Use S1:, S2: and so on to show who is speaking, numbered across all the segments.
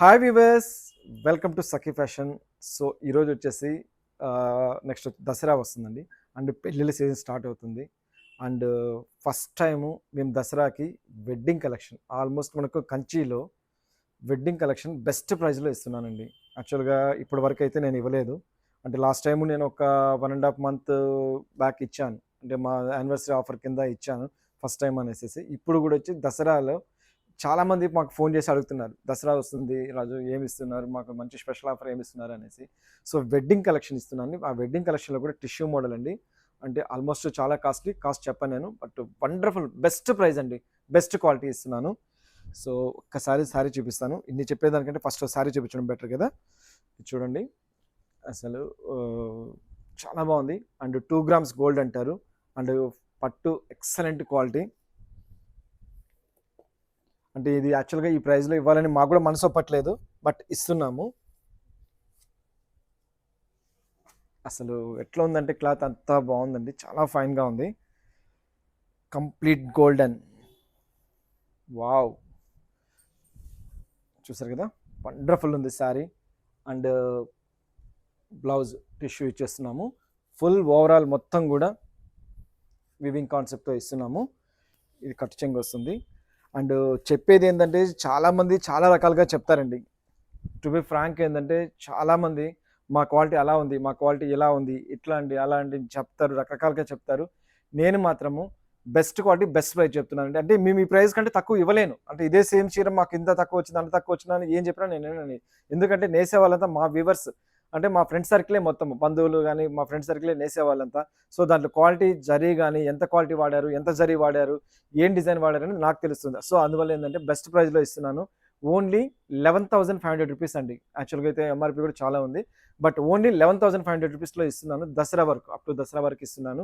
S1: Hi viewers welcome to Sakhi fashion so ఈరోజు వచ్చేసి next Dasara వస్తుందండి. అండ్ పెళ్ళిళ్ళ సీజన్ స్టార్ట్ అవుతుంది. అండ్ ఫస్ట్ టైము మేము దసరాకి వెడ్డింగ్ కలెక్షన్ ఆల్మోస్ట్ మనకు కంచిలో వెడ్డింగ్ కలెక్షన్ బెస్ట్ ప్రైస్లో ఇస్తున్నానండి. యాక్చువల్గా ఇప్పటి వరకు అయితే నేను ఇవ్వలేదు. అంటే లాస్ట్ టైం నేను ఒక one and half month back ఇచ్చాను. అంటే మా యానివర్సరీ ఆఫర్ కింద ఇచ్చాను ఫస్ట్ టైం అనేసి ఇప్పుడు కూడా వచ్చి దసరాలో చాలామంది మాకు ఫోన్ చేసి అడుగుతున్నారు దసరా వస్తుంది రాజు ఏమి ఇస్తున్నారు మాకు మంచి స్పెషల్ ఆఫర్ ఏమి ఇస్తున్నారు అనేసి. సో వెడ్డింగ్ కలెక్షన్ ఇస్తున్నాను. ఆ వెడ్డింగ్ కలెక్షన్లో కూడా టిష్యూ మోడల్ అండి. అంటే ఆల్మోస్ట్ చాలా కాస్ట్లీ కాస్ట్ చెప్పాను నేను బట్ వండర్ఫుల్ బెస్ట్ ప్రైస్ అండి. బెస్ట్ క్వాలిటీ ఇస్తున్నాను. సో ఒక్కసారి శారీ చూపిస్తాను. ఇన్ని చెప్పేదానికంటే ఫస్ట్ శారీ చూపించడం బెటర్ కదా. చూడండి. అసలు చాలా బాగుంది. అండ్ టూ గ్రామ్స్ గోల్డ్ అంటారు. అండ్ పట్టు ఎక్సలెంట్ క్వాలిటీ అంటే ఇది యాక్చువల్గా ఈ ప్రైస్లో ఇవ్వాలని మాకు కూడా మనసు ఒప్పట్లేదు బట్ ఇస్తున్నాము. అసలు ఎట్లా ఉందంటే క్లాత్ అంతా బాగుందండి చాలా ఫైన్గా ఉంది. కంప్లీట్ గోల్డెన్ వావ్ చూసారు కదా? వండర్ఫుల్ ఉంది శారీ అండ్ బ్లౌజ్ టిష్యూ ఇచ్చేస్తున్నాము. ఫుల్ ఓవరాల్ మొత్తం కూడా వివింగ్ కాన్సెప్ట్తో ఇస్తున్నాము. ఇది కట్ చెంగు వస్తుంది. అండ్ చెప్పేది ఏంటంటే చాలామంది చాలా రకాలుగా చెప్తారండి. టు బి ఫ్రాంక్ ఏంటంటే చాలామంది మా క్వాలిటీ అలా ఉంది మా క్వాలిటీ ఇలా ఉంది ఇట్లా అండి అలా అండి అని చెప్తారు రకరకాలుగా చెప్తారు. నేను మాత్రము బెస్ట్ క్వాలిటీ బెస్ట్ ప్రైస్ చెప్తున్నాను అంటే మేము ఈ ప్రైస్ కంటే తక్కువ ఇవ్వలేను. అంటే ఇదే సేమ్ చీర మాకు ఇంత తక్కువ వచ్చింది అంత తక్కువ వచ్చిందని ఏం చెప్పినా నేను ఎందుకంటే నేసే వాళ్ళంతా మా వ్యూవర్స్. అంటే మా ఫ్రెండ్ సర్కిలే మొత్తం. బంధువులు కానీ మా ఫ్రెండ్ సర్కిలే నేసేవాళ్ళంతా. సో దాంట్లో క్వాలిటీ జరీ కానీ ఎంత క్వాలిటీ వాడారు ఎంత జరీ వాడారు ఏం డిజైన్ వాడారు అని నాకు తెలుస్తుంది. సో అందువల్ల ఏంటంటే బెస్ట్ ప్రైస్లో ఇస్తున్నాను. Only eleven thousand five hundred rupees అండి. యాక్చువల్గా అయితే ఎంఆర్పి కూడా చాలా ఉంది. But only eleven thousand five hundred రూపీస్లో ఇస్తున్నాను. దసరా వరకు అప్ టు దసరా వరకు ఇస్తున్నాను.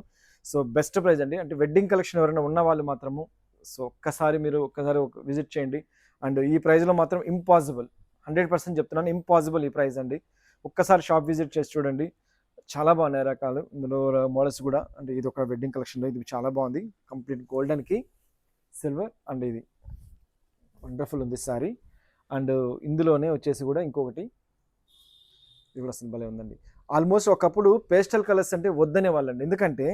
S1: సో బెస్ట్ ప్రైస్ అండి. అంటే వెడ్డింగ్ కలెక్షన్ ఎవరైనా ఉన్న వాళ్ళు మాత్రము సో ఒక్కసారి మీరు ఒక్కసారి విజిట్ చేయండి. అండ్ ఈ ప్రైస్లో మాత్రం ఇంపాసిబుల్ హండ్రెడ్ పర్సెంట్ చెప్తున్నాను ఇంపాసిబుల్ ఈ ప్రైస్ అండి. ఒక్కసారి షాప్ విజిట్ చేసి చూడండి. చాలా బాగున్నాయి రకాలు. ఇందులో మోడల్స్ కూడా అంటే ఇది ఒక వెడ్డింగ్ కలెక్షన్లో ఇది చాలా బాగుంది. కంప్లీట్ గోల్డెన్కి సిల్వర్ అండ్ ఇది. వండర్ఫుల్ ఉంది సారీ అండ్ ఇందులోనే వచ్చేసి కూడా ఇంకొకటి. ఇది కూడా అసలు భలే ఉందండి. ఆల్మోస్ట్ ఒకప్పుడు పేస్టల్ కలర్స్ అంటే వద్దనే వాళ్ళండి. ఎందుకంటే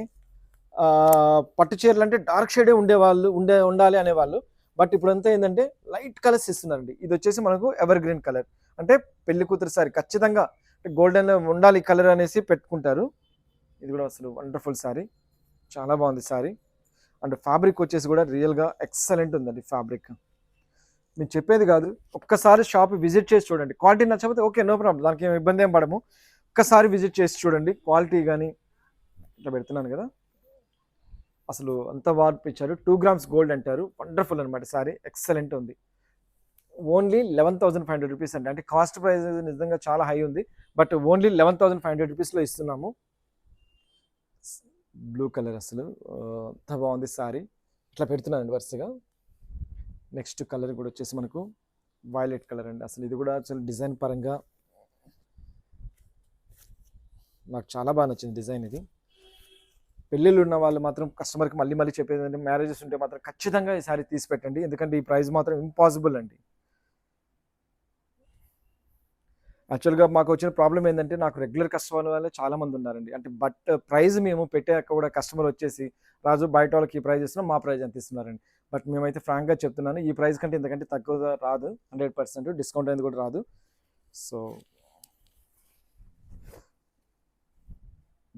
S1: పట్టు చీరలు అంటే డార్క్ షేడే ఉండేవాళ్ళు ఉండే ఉండాలి అనేవాళ్ళు. బట్ ఇప్పుడు అంతా ఏంటంటే లైట్ కలర్స్ ఇస్తున్నారండి. ఇది వచ్చేసి మనకు ఎవర్ గ్రీన్ కలర్. అంటే పెళ్ళి కూతురు సారీ ఖచ్చితంగా గోల్డెన్ ఉండాలి కలర్ అనేసి పెట్టుకుంటారు. ఇది కూడా అసలు వండర్ఫుల్ సారీ. చాలా బాగుంది సారీ. అండ్ ఫ్యాబ్రిక్ వచ్చేసి కూడా రియల్గా ఎక్సలెంట్ ఉందండి ఫ్యాబ్రిక్. మీరు చెప్పేది కాదు ఒక్కసారి షాప్ విజిట్ చేసి చూడండి. క్వాలిటీ నచ్చకపోతే ఓకే నో ప్రాబ్లం దానికి ఏం ఇబ్బంది ఏం పడము. ఒక్కసారి విజిట్ చేసి చూడండి. క్వాలిటీ కానీ ఇట్లా పెడుతున్నాను కదా. అసలు అంత వార్పు ఇచ్చారు టూ గ్రామ్స్ గోల్డ్ అంటారు. వండర్ఫుల్ అనమాట సారీ ఎక్సలెంట్ ఉంది. Only eleven thousand five hundred rupees అంటే అంటే కాస్ట్ ప్రైస్ నిజంగా చాలా హై ఉంది. But only eleven thousand five hundred రూపీస్లో ఇస్తున్నాము. బ్లూ కలర్ అసలు. అంత బాగుంది సారీ ఇట్లా పెడుతున్నానండి వరుసగా. నెక్స్ట్ కలర్ కూడా వచ్చేసి మనకు వైలెట్ కలర్ అండి. అసలు ఇది కూడా అసలు డిజైన్ పరంగా నాకు చాలా బాగా నచ్చింది డిజైన్ ఇది. పెళ్ళిళ్ళు ఉన్న వాళ్ళు మాత్రం కస్టమర్కి మళ్ళీ మళ్ళీ చెప్పేది మ్యారేజెస్ ఉంటే మాత్రం ఖచ్చితంగా ఈ సారీ తీసి పెట్టండి ఎందుకంటే ఈ ప్రైస్ మాత్రం ఇంపాసిబుల్ అండి. యాక్చువల్గా మాకు వచ్చిన ప్రాబ్లం ఏంటంటే నాకు రెగ్యులర్ కస్టమర్ వల్ల చాలా మంది ఉన్నారండి. అంటే బట్ ప్రైస్ మేము పెట్టాక కూడా కస్టమర్ వచ్చేసి రాజు బయట వాళ్ళకి ఈ ప్రైస్ ఇస్తున్నాం మా ప్రైస్ ఎంత ఇస్తున్నారండి? బట్ మేమైతే ఫ్రాంక్గా చెప్తున్నాను ఈ ప్రైస్ కంటే ఎందుకంటే తక్కువ రాదు. హండ్రెడ్ పర్సెంట్ డిస్కౌంట్ అనేది కూడా రాదు. సో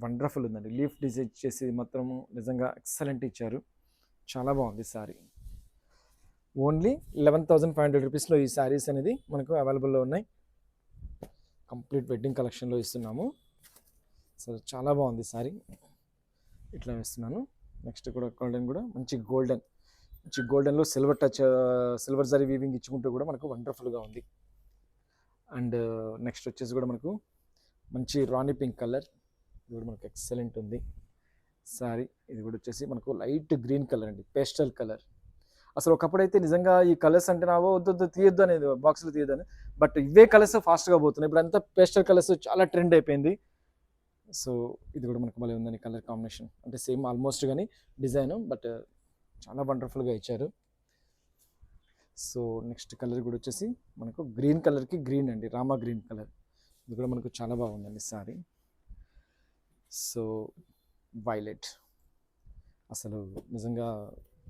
S1: వండర్ఫుల్ ఉందండి. లీఫ్ డిజైన్ చేసి మాత్రము నిజంగా ఎక్సలెంట్ ఇచ్చారు. చాలా బాగుంది sari. Only eleven thousand five hundred రూపీస్లో ఈ శారీస్ అనేది మనకు అవైలబుల్లో ఉన్నాయి. కంప్లీట్ వెడ్డింగ్ కలెక్షన్లో ఇస్తున్నాము. సో చాలా బాగుంది సారీ. ఇట్లా వేస్తున్నాను. నెక్స్ట్ కూడా గోల్డెన్ కూడా మంచి గోల్డెన్. మంచి గోల్డెన్లో silver touch silver zari weaving ఇచ్చుకుంటూ కూడా మనకు వండర్ఫుల్గా ఉంది. అండ్ నెక్స్ట్ వచ్చేసి కూడా మనకు మంచి రాణి పింక్ కలర్ ఇది కూడా మనకు ఎక్సలెంట్ ఉంది. సారీ ఇది కూడా వచ్చేసి మనకు లైట్ గ్రీన్ కలర్ అండి పేస్టల్ కలర్ అసలు ఒకప్పుడు అయితే నిజంగా ఈ కలర్స్ అంటే నావో వద్దు తీయొద్దు అనేది బాక్స్లో తీయొద్దు అని బట్ ఇవే కలర్స్ ఫాస్ట్గా పోతున్నాయి. ఇప్పుడు అంతా పేస్టల్ కలర్స్ చాలా ట్రెండ్ అయిపోయింది. సో ఇది కూడా మనకు భలే ఉందండి కలర్ కాంబినేషన్ అంటే సేమ్ ఆల్మోస్ట్ కానీ డిజైన్ బట్ చాలా వండర్ఫుల్గా ఇచ్చారు. సో నెక్స్ట్ కలర్ కూడా వచ్చేసి మనకు గ్రీన్ కలర్కి గ్రీన్ అండి రామా గ్రీన్ కలర్ ఇది కూడా మనకు చాలా బాగుందండి సారీ సో వైలెట్. అసలు నిజంగా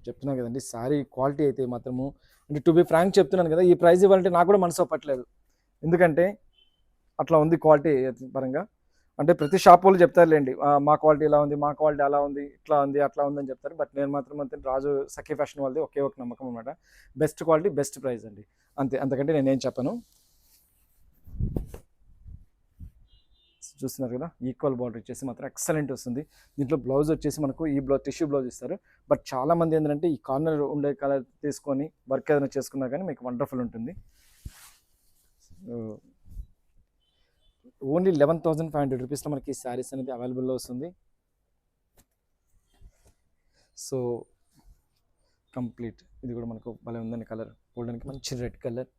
S1: చెప్తున్నాను కదండి సారీ క్వాలిటీ అయితే మాత్రము అంటే టు బి ఫ్రాంక్ చెప్తున్నాను కదా ఈ ప్రైస్ ఇవ్వాలంటే నాకు కూడా మనసు ఒప్పట్లేదు ఎందుకంటే అట్లా ఉంది క్వాలిటీ పరంగా. అంటే ప్రతి షాప్ వాళ్ళు చెప్తారులేండి మా క్వాలిటీ ఇలా ఉంది మా క్వాలిటీ అలా ఉంది ఇట్లా ఉంది అట్లా ఉంది అని చెప్తారు. బట్ నేను మాత్రం అంతే రాజు సఖీ ఫ్యాషన్ వాళ్ళది ఒకే ఒక నమ్మకం అనమాట బెస్ట్ క్వాలిటీ బెస్ట్ ప్రైస్ అండి. అంతే అంతకంటే నేనేం చెప్పను. చూస్తున్నారు కదా ఈక్వల్ బార్డర్ వచ్చేసి మాత్రం ఎక్సలెంట్ వస్తుంది. దీంట్లో బ్లౌజ్ వచ్చేసి మనకు ఈ బ్లౌజ్ టిష్యూ బ్లౌజ్ ఇస్తారు. బట్ చాలా మంది ఏంటంటే ఈ కార్నర్ ఉండే కలర్ తీసుకొని వర్క్ ఏదైనా చేసుకున్నా కానీ మీకు వండర్ఫుల్ ఉంటుంది. Only eleven thousand five hundred రూపీస్లో మనకి ఈ శారీస్ అనేది అవైలబుల్లో వస్తుంది. సో కంప్లీట్ ఇది కూడా మనకు భలే ఉందండి కలర్ చూడడానికి మంచి red colour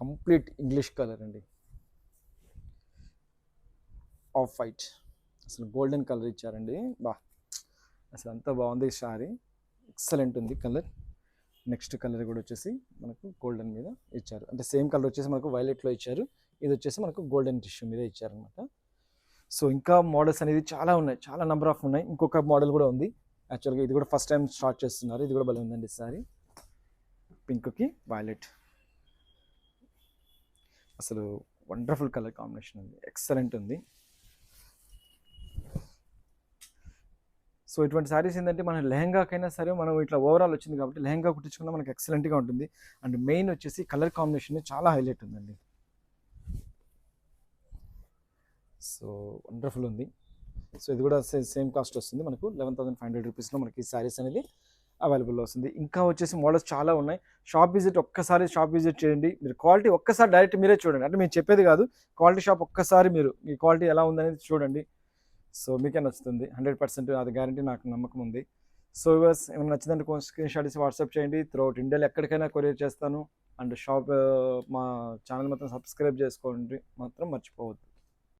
S1: complete English colour అండి. Off white. అసలు గోల్డెన్ కలర్ ఇచ్చారండి. బా అసలు అంత బాగుంది శారీ. ఎక్సలెంట్ ఉంది కలర్. నెక్స్ట్ కలర్ కూడా వచ్చేసి మనకు గోల్డెన్ మీద ఇచ్చారు. అంటే సేమ్ కలర్ వచ్చేసి మనకు వైలెట్లో ఇచ్చారు. ఇది వచ్చేసి మనకు గోల్డెన్ టిష్యూ మీద ఇచ్చారనమాట సో ఇంకా మోడల్స్ అనేది చాలా ఉన్నాయి. చాలా నెంబర్ ఆఫ్ ఉన్నాయి. ఇంకొక మోడల్ కూడా ఉంది. యాక్చువల్గా ఇది కూడా ఫస్ట్ టైం స్టార్ట్ చేస్తున్నారు. ఇది కూడా భలే ఉందండి సారీ పింక్కి వైలెట్. అసలు వండర్ఫుల్ కలర్ కాంబినేషన్ ఉంది. ఎక్సలెంట్ ఉంది. సో ఇటువంటి శారీస్ ఏంటంటే మన లెహంగాకైనా సరే మనం ఇట్లా ఓవరాల్ వచ్చింది కాబట్టి లెహంగా కుట్టించుకున్నా మనకి ఎక్సలెంట్గా ఉంటుంది. అండ్ మెయిన్ వచ్చేసి కలర్ కాంబినేషన్ చాలా హైలైట్ ఉందండి. సో వండర్ఫుల్ ఉంది. సో ఇది కూడా సేమ్ కాస్ట్ వస్తుంది మనకు. లెవెన్ థౌసండ్ ఫైవ్ హండ్రెడ్ రూపీస్లో మనకి శారీస్ అనేది అవైలబుల్లో వస్తుంది. ఇంకా వచ్చేసి మోడల్స్ చాలా ఉన్నాయి. షాప్ విజిట్ ఒక్కసారి షాప్ విజిట్ చేయండి. మీరు క్వాలిటీ ఒక్కసారి డైరెక్ట్ మీరే చూడండి. అంటే మేము చెప్పేది కాదు క్వాలిటీ షాప్ ఒక్కసారి మీరు మీ క్వాలిటీ ఎలా ఉందనేది చూడండి. సో మీకే నచ్చుతుంది. హండ్రెడ్ పర్సెంట్ అది గ్యారంటీ నాకు నమ్మకం ఉంది. సో ఇవర్స్ ఏమైనా నచ్చిందంటే కొంచెం స్క్రీన్ షాట్ ఇచ్చి వాట్సాప్ చేయండి. త్రూఅవుట్ ఇండియాలో ఎక్కడికైనా కొరియర్ చేస్తాను. అండ్ షాప్ uh, మా ఛానల్ మాత్రం సబ్స్క్రైబ్ చేసుకోండి. మాత్రం మర్చిపోవద్దు.